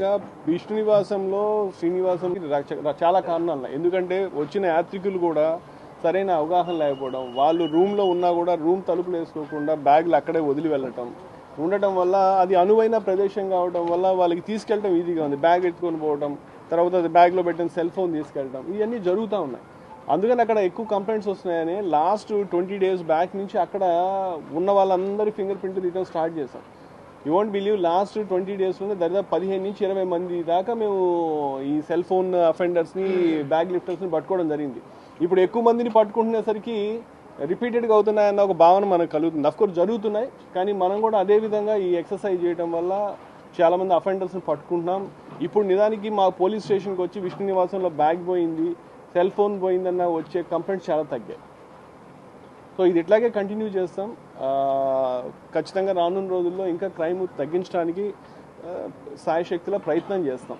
విష్ణునివాసంలో విష్ణు నివాసంలో శ్రీనివాసం చాలా కారణాలు ఉన్నాయి. ఎందుకంటే వచ్చిన యాత్రికులు కూడా సరైన అవగాహన లేకపోవడం వాళ్ళు రూమ్లో ఉన్నా కూడా రూమ్ తలుపులు వేసుకోకుండా బ్యాగ్లు అక్కడే వదిలి వెళ్ళటం ఉండటం వల్ల అది అనువైన ప్రదేశం కావడం వల్ల వాళ్ళకి తీసుకెళ్ళటం ఈజీగా ఉంది. బ్యాగ్ ఎత్తుకొని పోవడం తర్వాత అది బ్యాగ్లో పెట్టిన సెల్ ఫోన్ తీసుకెళ్ళటం ఇవన్నీ జరుగుతూ ఉన్నాయి. అందుకని అక్కడ ఎక్కువ కంప్లైంట్స్ వస్తున్నాయని లాస్ట్ ట్వంటీ డేస్ బ్యాక్ నుంచి అక్కడ ఉన్న వాళ్ళందరి ఫింగర్ ప్రింట్ తీయడం స్టార్ట్ చేశాం. You won't believe last twenty డేస్లోనే దరిదాపు పదిహేను నుంచి ఇరవై మంది దాకా మేము ఈ సెల్ ఫోన్ అఫెండర్స్ని బ్యాగ్ లిఫ్టర్స్ని పట్టుకోవడం జరిగింది. ఇప్పుడు ఎక్కువ మందిని పట్టుకుంటునేసరికి రిపీటెడ్గా అవుతున్నాయన్న ఒక భావన మనకు కలుగుతుంది. అఫ్కోర్స్ జరుగుతున్నాయి కానీ మనం కూడా అదే విధంగా ఈ ఎక్సర్సైజ్ చేయడం వల్ల చాలామంది అఫెండర్స్ని పట్టుకుంటున్నాం. ఇప్పుడు నిజానికి మా పోలీస్ స్టేషన్కి వచ్చి విష్ణు నివాసంలో బ్యాగ్ పోయింది సెల్ ఫోన్ పోయిందన్న వచ్చే కంప్లైంట్స్ చాలా తగ్గాయి. సో ఇది ఇట్లాగే కంటిన్యూ చేస్తాం. ఖచ్చితంగా రానున్న రోజుల్లో ఇంకా క్రైమ్ తగ్గించడానికి సాయశక్తిలో ప్రయత్నం చేస్తాం.